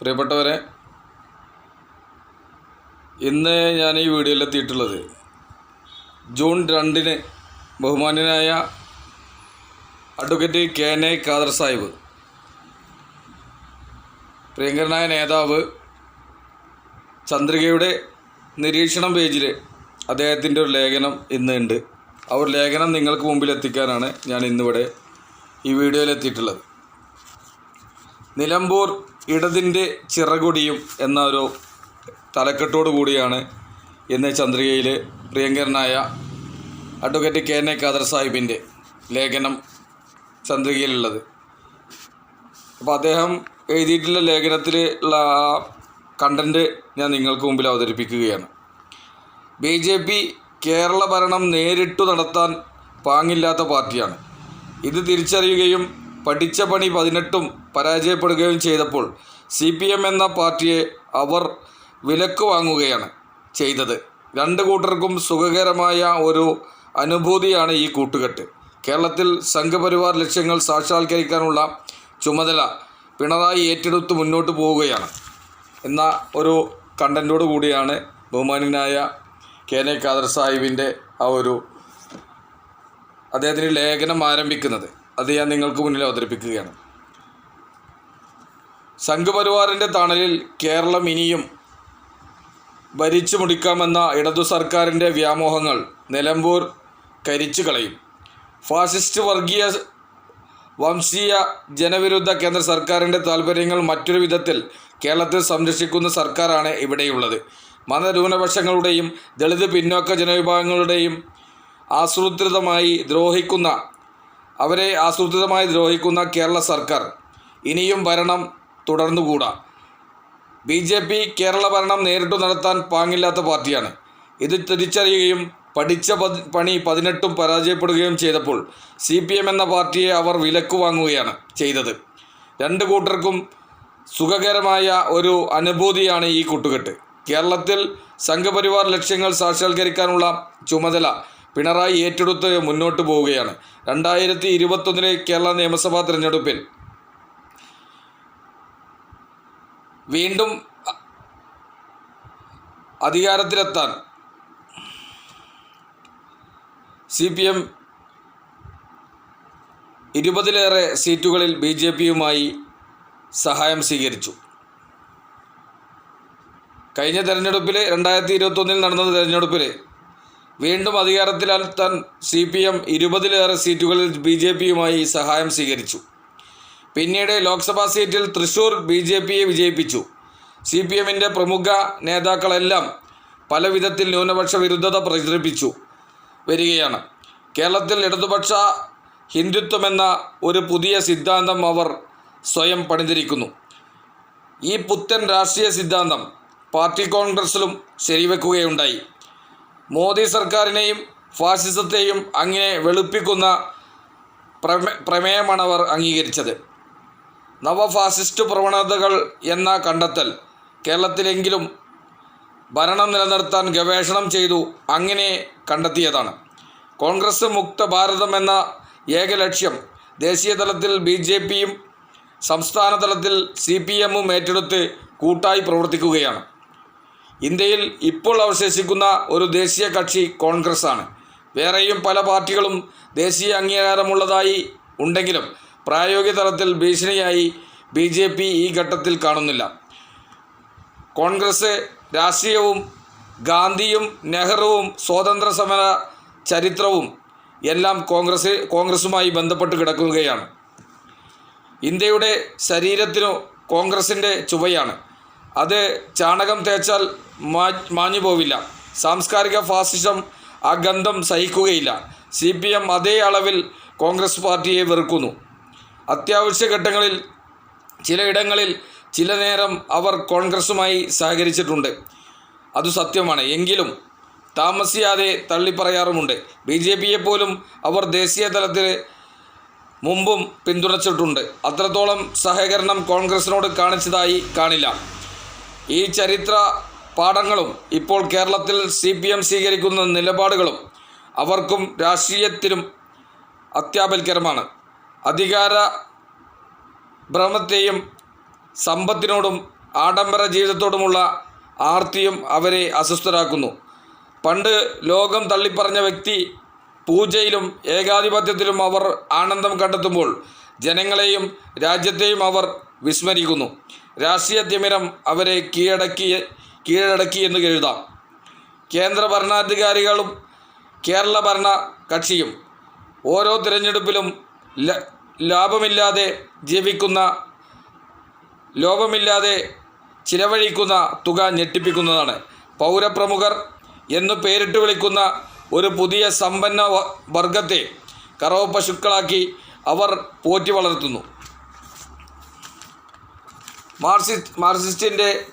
പ്രിയപ്പെട്ടവരെ ഇന്ന് ഞാൻ ഈ വീഡിയോയിൽ എത്തിയിട്ടുള്ളത് ജൂൺ രണ്ടിന് ബഹുമാന്യനായ advocate K N A Khader Sahib പ്രിയങ്കരനായ നേതാവ് ചന്ദ്രികയുടെ നിരീക്ഷണം പേജിൽ അദ്ദേഹത്തിന്റെ ഒരു ലേഖനം ഇന്ന് ഉണ്ട് ആ ഒരു ലേഖനം നിങ്ങൾക്ക് മുമ്പിൽ എത്തിക്കാനാണ് ഞാൻ ഇന്നിവിടെ ഈ വീഡിയോയിൽ എത്തിയിട്ടുള്ളത്. നിലമ്പൂർ ഇടതിന്റെ ചിറകൊടിയും എന്ന ഒരു തലക്കെട്ടോടു കൂടിയാണ് ഇന്ന് ചന്ദ്രികയിൽ പ്രിയങ്കരനായ advocate K N A Khader സാഹിബിന്റെ ലേഖനം ചന്ദ്രികയിലുള്ളത്. അപ്പോൾ അദ്ദേഹം എഴുതിയിട്ടുള്ള ലേഖനത്തിൽ ഉള്ള ആ കണ്ടന്റ് ഞാൻ നിങ്ങൾക്ക് മുമ്പിൽ അവതരിപ്പിക്കുകയാണ്. ബി ജെ പി കേരള ഭരണം നേരിട്ടു നടത്താൻ പാങ്ങില്ലാത്ത പാർട്ടിയാണ്. ഇത് തിരിച്ചറിയുകയും പഠിച്ച പണി പതിനെട്ടും പരാജയപ്പെടുകയും ചെയ്തപ്പോൾ സി പി എം എന്ന പാർട്ടിയെ അവർ വിലക്ക് വാങ്ങുകയാണ് ചെയ്തത്. രണ്ട് കൂട്ടർക്കും സുഖകരമായ ഒരു അനുഭൂതിയാണ് ഈ കൂട്ടുകെട്ട്. കേരളത്തിൽ സംഘപരിവാർ ലക്ഷ്യങ്ങൾ സാക്ഷാത്കരിക്കാനുള്ള ചുമതല പിണറായി ഏറ്റെടുത്ത് മുന്നോട്ട് പോവുകയാണ് എന്ന ഒരു കണ്ടന്റോട് കൂടിയാണ് ബഹുമാനനായ കെ എ ഖാദർ സാഹിബിന്റെ ആ ഒരു അദ്ദേഹത്തിന്റെ ലേഖനം ആരംഭിക്കുന്നത്. അത് ഞാൻ നിങ്ങൾക്ക് മുന്നിൽ അവതരിപ്പിക്കുകയാണ്. സംഘപരിവാറിന്റെ തണലിൽ കേരളം ഇനിയും ഭരിച്ചു മുടിക്കാമെന്ന ഇടതു സർക്കാരിന്റെ വ്യാമോഹങ്ങൾ നിലമ്പൂർ കരിച്ചു കളയും. ഫാസിസ്റ്റ് വർഗീയ വംശീയ ജനവിരുദ്ധ കേന്ദ്ര സർക്കാരിന്റെ താൽപ്പര്യങ്ങൾ മറ്റൊരു വിധത്തിൽ കേരളത്തിൽ സംരക്ഷിക്കുന്ന സർക്കാരാണ് ഇവിടെയുള്ളത്. മതന്യൂനപക്ഷങ്ങളുടെയും ദളിത് പിന്നോക്ക ജനവിഭാഗങ്ങളുടെയും ആസൂത്രിതമായി ദ്രോഹിക്കുന്ന അവരെ ആസൂത്രിതമായി ദ്രോഹിക്കുന്ന കേരള സർക്കാർ ഇനിയും ഭരണം തുടർന്നുകൂടാ. ബി ജെ പി കേരള ഭരണം നേരിട്ടു നടത്താൻ പാങ്ങില്ലാത്ത പാർട്ടിയാണ്. ഇത് തിരിച്ചറിയുകയും പഠിച്ച പണി പതിനെട്ടും പരാജയപ്പെടുകയും ചെയ്തപ്പോൾ സി പി എം എന്ന പാർട്ടിയെ അവർ വിലക്ക് വാങ്ങുകയാണ് ചെയ്തത്. രണ്ട് കൂട്ടർക്കും സുഖകരമായ ഒരു അനുഭൂതിയാണ് ഈ കൂട്ടുകെട്ട്. കേരളത്തിൽ സംഘപരിവാർ ലക്ഷ്യങ്ങൾ സാക്ഷാത്കരിക്കാനുള്ള ചുമതല പിണറായി ഏറ്റെടുത്ത് മുന്നോട്ട് പോവുകയാണ്. രണ്ടായിരത്തി ഇരുപത്തൊന്നിലെ കേരള നിയമസഭാ തിരഞ്ഞെടുപ്പിൽ വീണ്ടും അധികാരത്തിലെത്താൻ സി പി എം ഇരുപതിലേറെ സീറ്റുകളിൽ ബി ജെ പിയുമായി സഹായം സ്വീകരിച്ചു. കഴിഞ്ഞ തെരഞ്ഞെടുപ്പിൽ രണ്ടായിരത്തി ഇരുപത്തൊന്നിൽ നടന്ന തെരഞ്ഞെടുപ്പിൽ വീണ്ടും അധികാരത്തിലെത്താൻ സി പി എം ഇരുപതിലേറെ സീറ്റുകളിൽ ബി ജെ പിയുമായി സഹായം സ്വീകരിച്ചു. പിന്നീട് ലോക്സഭാ സീറ്റിൽ തൃശൂർ ബി ജെ പിയെ വിജയിപ്പിച്ചു. സി പി എമ്മിന്റെ പ്രമുഖ നേതാക്കളെല്ലാം പല വിധത്തിൽ ന്യൂനപക്ഷ വിരുദ്ധത പ്രചരിപ്പിച്ചു വരികയാണ്. കേരളത്തിൽ ഇടതുപക്ഷ ഹിന്ദുത്വമെന്ന ഒരു പുതിയ സിദ്ധാന്തം അവർ സ്വയം പണിതിരിക്കുന്നു. ഈ പുത്തൻ രാഷ്ട്രീയ സിദ്ധാന്തം പാർട്ടി കോൺഗ്രസിലും ശരിവെക്കുകയുണ്ടായി. മോദി സർക്കാരിനെയും ഫാസിസത്തെയും അങ്ങനെ വെളുപ്പിക്കുന്ന പ്രമേ പ്രമേയമാണ് അവർ അംഗീകരിച്ചത്. നവഫാസിസ്റ്റ് പ്രവണതകൾ എന്ന കണ്ടെത്തൽ കേരളത്തിലെങ്കിലും ഭരണം നിലനിർത്താൻ ഗവേഷണം ചെയ്തു അങ്ങനെ കണ്ടെത്തിയതാണ്. കോൺഗ്രസ് മുക്ത ഭാരതം എന്ന ഏക ലക്ഷ്യം ദേശീയ തലത്തിൽ ബി ജെ പിയും സംസ്ഥാന തലത്തിൽ സി പി എമ്മും ഏറ്റെടുത്ത് കൂട്ടായി പ്രവർത്തിക്കുകയാണ്. ഇന്ത്യയിൽ ഇപ്പോൾ അവശേഷിക്കുന്ന ഒരു ദേശീയ കക്ഷി കോൺഗ്രസ് ആണ് വേറെയും പല പാർട്ടികളും ദേശീയ അംഗീകാരമുള്ളതായി ഉണ്ടെങ്കിലും പ്രായോഗിക തലത്തിൽ ഭീഷണിയായി ബി ജെ പി ഈ ഘട്ടത്തിൽ കാണുന്നില്ല. കോൺഗ്രസ് രാഷ്ട്രീയവും ഗാന്ധിയും നെഹ്റുവും സ്വാതന്ത്ര്യ സമര ചരിത്രവും എല്ലാം കോൺഗ്രസ് കോൺഗ്രസുമായി ബന്ധപ്പെട്ട് കിടക്കുകയാണ്. ഇന്ത്യയുടെ ശരീരത്തിനു കോൺഗ്രസിന്റെ ചുവയാണ്. അത് ചാണകം തേച്ചാൽ മാ മാഞ്ഞു പോവില്ല സാംസ്കാരിക ഫാസിസം ആ ഗന്ധം സഹിക്കുകയില്ല. സി പി എം അതേ അളവിൽ കോൺഗ്രസ് പാർട്ടിയെ വെറുക്കുന്നു. അത്യാവശ്യ ഘട്ടങ്ങളിൽ ചിലയിടങ്ങളിൽ ചില നേരം അവർ കോൺഗ്രസുമായി സഹകരിച്ചിട്ടുണ്ട്. അത് സത്യമാണ്. എങ്കിലും താമസിയാതെ തള്ളിപ്പറയാറുമുണ്ട്. ബി ജെ പിയെ പോലും അവർ ദേശീയ തലത്തിൽ മുമ്പും പിന്തുണച്ചിട്ടുണ്ട്. അത്രത്തോളം സഹകരണം കോൺഗ്രസിനോട് കാണിച്ചതായി കാണില്ല. ഈ ചരിത്ര പാഠങ്ങളും ഇപ്പോൾ കേരളത്തിൽ സി പി എം സ്വീകരിക്കുന്ന നിലപാടുകളും അവർക്കും രാഷ്ട്രീയത്തിനും അത്യാപൽക്കരമാണ്. അധികാര ഭ്രമത്തെയും സമ്പത്തിനോടും ആഡംബര ജീവിതത്തോടുമുള്ള ആർത്തിയും അവരെ അസ്വസ്ഥരാക്കുന്നു. പണ്ട് ലോകം തള്ളിപ്പറഞ്ഞ വ്യക്തി പൂജയിലും ഏകാധിപത്യത്തിലും അവർ ആനന്ദം കണ്ടെത്തുമ്പോൾ ജനങ്ങളെയും രാജ്യത്തെയും അവർ വിസ്മരിക്കുന്നു. രാഷ്ട്രീയ അവരെ കീഴടക്കി കീഴടക്കി എന്ന് എഴുതാം. കേന്ദ്ര ഭരണാധികാരികളും കേരള ഭരണ കക്ഷിയും ഓരോ തിരഞ്ഞെടുപ്പിലും ലാഭമില്ലാതെ ജീവിക്കുന്ന ലോഭമില്ലാതെ ചിലവഴിക്കുന്ന തുക ഞെട്ടിപ്പിക്കുന്നതാണ്. പൗരപ്രമുഖർ എന്ന് പേരിട്ട് വിളിക്കുന്ന ഒരു പുതിയ സമ്പന്ന വർഗത്തെ കറവ പശുക്കളാക്കി അവർ പോറ്റി വളർത്തുന്നു. മാർക്സിസ്റ്റ് മാർസിസ്റ്റിന്റെ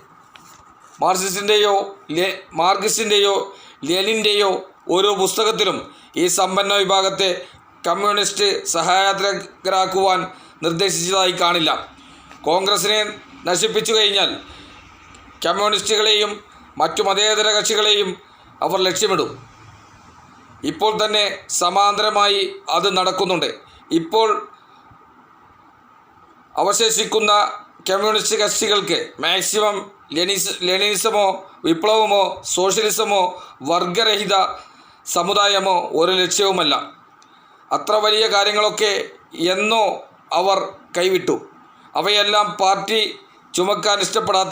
മാർസിസ്റ്റിന്റെയോ ലെ മാർഗിസ്റ്റിന്റെയോ ലെനിന്റെയോ ഓരോ പുസ്തകത്തിലും ഈ സമ്പന്ന വിഭാഗത്തെ കമ്മ്യൂണിസ്റ്റ് സഹായാത്രകരാക്കുവാൻ നിർദ്ദേശിച്ചതായി കാണില്ല. കോൺഗ്രസിനെ നശിപ്പിച്ചു കഴിഞ്ഞാൽ കമ്മ്യൂണിസ്റ്റുകളെയും മറ്റു മതേതര കക്ഷികളെയും അവർ ലക്ഷ്യമിടും. ഇപ്പോൾ തന്നെ സമാന്തരമായി അത് നടക്കുന്നുണ്ട്. ഇപ്പോൾ അവശേഷിക്കുന്ന കമ്മ്യൂണിസ്റ്റ് കക്ഷികൾക്ക് മാക്സിമം ലെനിസ് ലെനിനിസമോ വിപ്ലവമോ സോഷ്യലിസമോ വർഗരഹിത സമുദായമോ ഒരു ലക്ഷ്യവുമല്ല. അത്ര വലിയ കാര്യങ്ങളൊക്കെ എന്നോ അവർ കൈവിട്ടു. അവയെല്ലാം പാർട്ടി ചുമക്കാൻ ഇഷ്ടപ്പെടാത്ത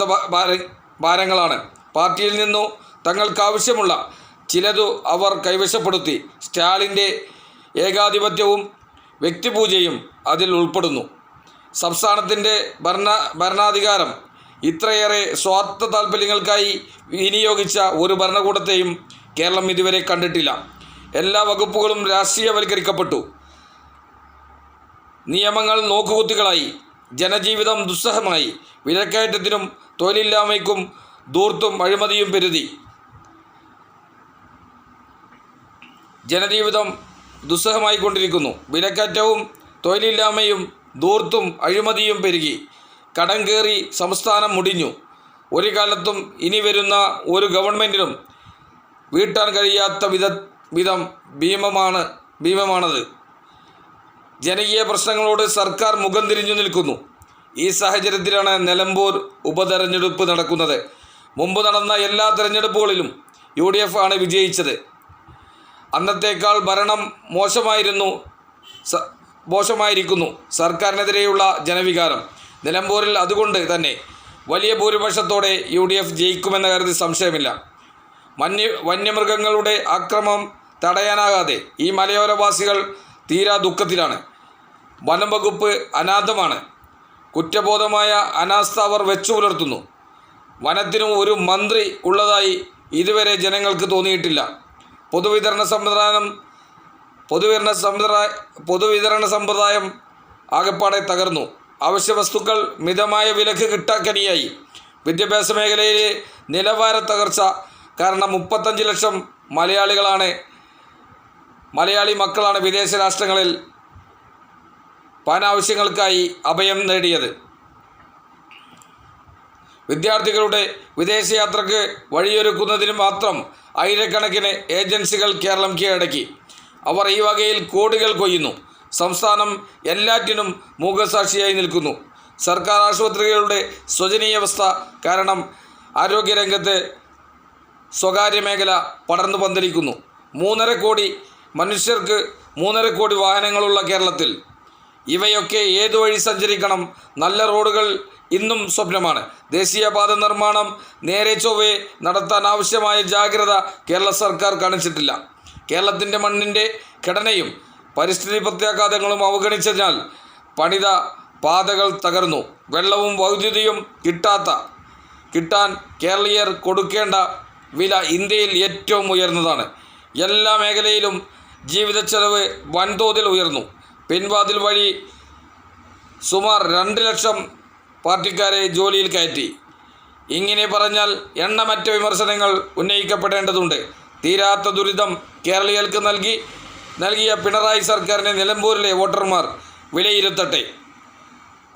ഭാരങ്ങളാണ്. പാർട്ടിയിൽ നിന്നു തങ്ങൾക്കാവശ്യമുള്ള ചിലതു അവർ കൈവശപ്പെടുത്തി. സ്റ്റാലിന്റെ ഏകാധിപത്യവും വ്യക്തിപൂജയും അതിൽ ഉൾപ്പെടുന്നു. സംസ്ഥാനത്തിന്റെ ഭരണ ഭരണാധികാരം. ഇത്രയേറെ സ്വാർത്ഥ താല്പര്യങ്ങൾക്കായി വിനിയോഗിച്ച ഒരു ഭരണകൂടത്തെയും കേരളം ഇതുവരെ കണ്ടിട്ടില്ല. എല്ലാ വകുപ്പുകളും രാഷ്ട്രീയവൽക്കരിക്കപ്പെട്ടു. നിയമങ്ങൾ നോക്കുകുത്തികളായി. ജനജീവിതം ദുസ്സഹമായി. വിലക്കയറ്റത്തിനും തൊഴിലില്ലായ്മയ്ക്കും ധൂർത്തും അഴിമതിയും പെരുതി. ജനജീവിതം ദുസ്സഹമായിക്കൊണ്ടിരിക്കുന്നു. വിലക്കയറ്റവും തൊഴിലില്ലായ്മയും ധൂർത്തും അഴിമതിയും പെരുകി. കടം കയറി സംസ്ഥാനം മുടിഞ്ഞു. ഒരു കാലത്തും ഇനി വരുന്ന ഒരു ഗവൺമെന്റിനും വീട്ടാൻ കഴിയാത്ത വിധ വിധം ഭീമമാണ് ഭീമമാണത്. ജനകീയ പ്രശ്നങ്ങളോട് സർക്കാർ മുഖം തിരിഞ്ഞു നിൽക്കുന്നു. ഈ സാഹചര്യത്തിലാണ് നിലമ്പൂർ ഉപതെരഞ്ഞെടുപ്പ് നടക്കുന്നത്. മുമ്പ് നടന്ന എല്ലാ തെരഞ്ഞെടുപ്പുകളിലും യു ഡി എഫ് ആണ് വിജയിച്ചത്. അന്നത്തേക്കാൾ ഭരണം മോശമായിരുന്നു മോശമായിരിക്കുന്നു. സർക്കാരിനെതിരെയുള്ള ജനവികാരം. നിലമ്പൂരിൽ അതുകൊണ്ട് തന്നെ വലിയ ഭൂരിപക്ഷത്തോടെ യു ഡി എഫ് ജയിക്കുമെന്ന കാര്യത്തിൽ സംശയമില്ല. വന്യ വന്യമൃഗങ്ങളുടെ അക്രമം തടയാനാകാതെ ഈ മലയോരവാസികൾ തീരാ ദുഃഖത്തിലാണ്. വനം വകുപ്പ് അനാഥമാണ്. കുറ്റബോധമായ അനാസ്ഥ അവർ വെച്ചു പുലർത്തുന്നു. വനത്തിനും ഒരു മന്ത്രി ഉള്ളതായി ഇതുവരെ ജനങ്ങൾക്ക് തോന്നിയിട്ടില്ല. പൊതുവിതരണ സംവിധാനം പൊതുവിതരണ സമ്പ്രദായ പൊതുവിതരണ സമ്പ്രദായം ആകെപ്പാടെ തകർന്നു. അവശ്യ വസ്തുക്കൾ മിതമായ വിലക്ക് കിട്ടാക്കനിയായി. വിദ്യാഭ്യാസ മേഖലയിലെ നിലവാര തകർച്ച കാരണം മുപ്പത്തഞ്ച് ലക്ഷം മലയാളികളാണ് മലയാളി മക്കളാണ് വിദേശ രാഷ്ട്രങ്ങളിൽ പാനാവശ്യങ്ങൾക്കായി അഭയം നേടിയത്. വിദ്യാർത്ഥികളുടെ വിദേശയാത്രയ്ക്ക് വഴിയൊരുക്കുന്നതിന് മാത്രം ആയിരക്കണക്കിന് ഏജൻസികൾ കേരളം കീഴടക്കി. അവർ ഈ വകയിൽ കോടികൾ കൊയ്യുന്നു. സംസ്ഥാനം എല്ലാറ്റിനും മൂകസാക്ഷിയായി നിൽക്കുന്നു. സർക്കാർ ആശുപത്രികളുടെ ശോചനീയാവസ്ഥ കാരണം ആരോഗ്യരംഗത്ത് സ്വകാര്യ മേഖല പടർന്നു പന്തലിക്കുന്നു. മൂന്നര കോടി മനുഷ്യർക്ക് മൂന്നര കോടി വാഹനങ്ങളുള്ള കേരളത്തിൽ. ഇവയൊക്കെ ഏതു വഴി സഞ്ചരിക്കണം? നല്ല റോഡുകൾ ഇന്നും സ്വപ്നമാണ്. ദേശീയപാത നിർമ്മാണം നേരെ ചൊവ്വേ നടത്താൻ ആവശ്യമായ ജാഗ്രത കേരള സർക്കാർ കാണിച്ചിട്ടില്ല. കേരളത്തിന്റെ മണ്ണിന്റെ ഘടനയും പരിസ്ഥിതി പ്രത്യാഘാതങ്ങളും അവഗണിച്ചതിനാൽ പണിത പാതകൾ തകർന്നു. വെള്ളവും വൈദ്യുതിയും കിട്ടാത്ത കിട്ടാൻ കേരളീയർ കൊടുക്കേണ്ട വില ഇന്ത്യയിൽ ഏറ്റവും ഉയർന്നതാണ്. എല്ലാ മേഖലയിലും ജീവിത ചെലവ് വൻതോതിൽ ഉയർന്നു. പിൻവാതിൽ വഴി സുമാർ രണ്ട് ലക്ഷം പാർട്ടിക്കാരെ ജോലിയിൽ കയറ്റി. ഇങ്ങനെ പറഞ്ഞാൽ എണ്ണമറ്റ വിമർശനങ്ങൾ ഉന്നയിക്കപ്പെടേണ്ടതുണ്ട്. തീരാത്ത ദുരിതം കേരളീയർക്ക് നൽകി നൽകിയ പിണറായി സർക്കാരിനെ നിലമ്പൂരിലെ വോട്ടർമാർ വിലയിരുത്തട്ടെ.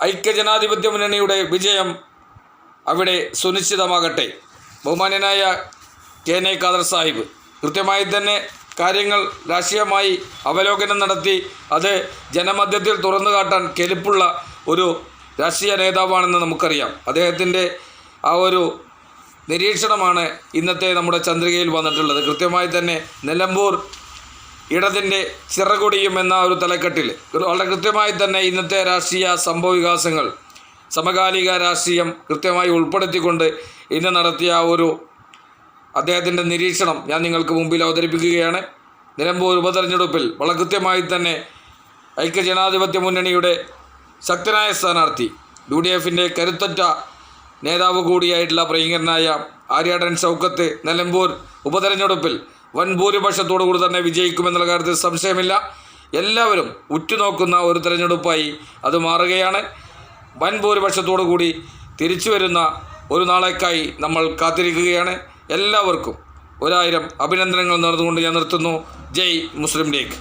ഐക്യജനാധിപത്യ മുന്നണിയുടെ വിജയം അവിടെ സുനിശ്ചിതമാകട്ടെ. ബഹുമാന്യനായ K N A Khader Sahib കൃത്യമായി തന്നെ കാര്യങ്ങൾ രാഷ്ട്രീയമായി അവലോകനം നടത്തി അത് ജനമധ്യത്തിൽ തുറന്നു കാട്ടാൻ കെലുപ്പുള്ള ഒരു രാഷ്ട്രീയ നേതാവാണെന്ന് നമുക്കറിയാം. അദ്ദേഹത്തിന്റെ ആ ഒരു നിരീക്ഷണമാണ് ഇന്നത്തെ നമ്മുടെ ചന്ദ്രികയിൽ വന്നിട്ടുള്ളത്. കൃത്യമായി തന്നെ നിലമ്പൂർ ഇടതിന്റെ ചിറകൊടിയും എന്ന ഒരു തലക്കെട്ടിൽ. വളരെ കൃത്യമായി തന്നെ ഇന്നത്തെ രാഷ്ട്രീയ സംഭവ വികാസങ്ങൾ സമകാലിക രാഷ്ട്രീയം കൃത്യമായി ഉൾപ്പെടുത്തിക്കൊണ്ട് ഇന്ന് നടത്തിയ ഒരു അദ്ദേഹത്തിന്റെ നിരീക്ഷണം ഞാൻ നിങ്ങൾക്ക് മുമ്പിൽ അവതരിപ്പിക്കുകയാണ്. നിലമ്പൂർ ഉപതെരഞ്ഞെടുപ്പിൽ വളരെ കൃത്യമായി തന്നെ ഐക്യജനാധിപത്യ മുന്നണിയുടെ ശക്തനായ സ്ഥാനാർത്ഥി യു ഡി എഫിന്റെ കരുത്തറ്റ നേതാവ് കൂടിയായിട്ടുള്ള പ്രിയങ്കരനായ ആര്യാടൻ സൗക്കത്ത് നിലമ്പൂർ ഉപതെരഞ്ഞെടുപ്പിൽ വൻ ഭൂരിപക്ഷത്തോടു കൂടി തന്നെ വിജയിക്കുമെന്നുള്ള കാര്യത്തിൽ സംശയമില്ല. എല്ലാവരും ഉറ്റുനോക്കുന്ന ഒരു തെരഞ്ഞെടുപ്പായി അത് മാറുകയാണ്. വൻ ഭൂരിപക്ഷത്തോടു കൂടി തിരിച്ചു വരുന്ന ഒരു നാളേക്കായി നമ്മൾ കാത്തിരിക്കുകയാണ്. എല്ലാവർക്കും ഒരായിരം അഭിനന്ദനങ്ങൾ നേർന്നുകൊണ്ട് ഞാൻ നിർത്തുന്നു. ജയ് മുസ്ലിം ലീഗ്.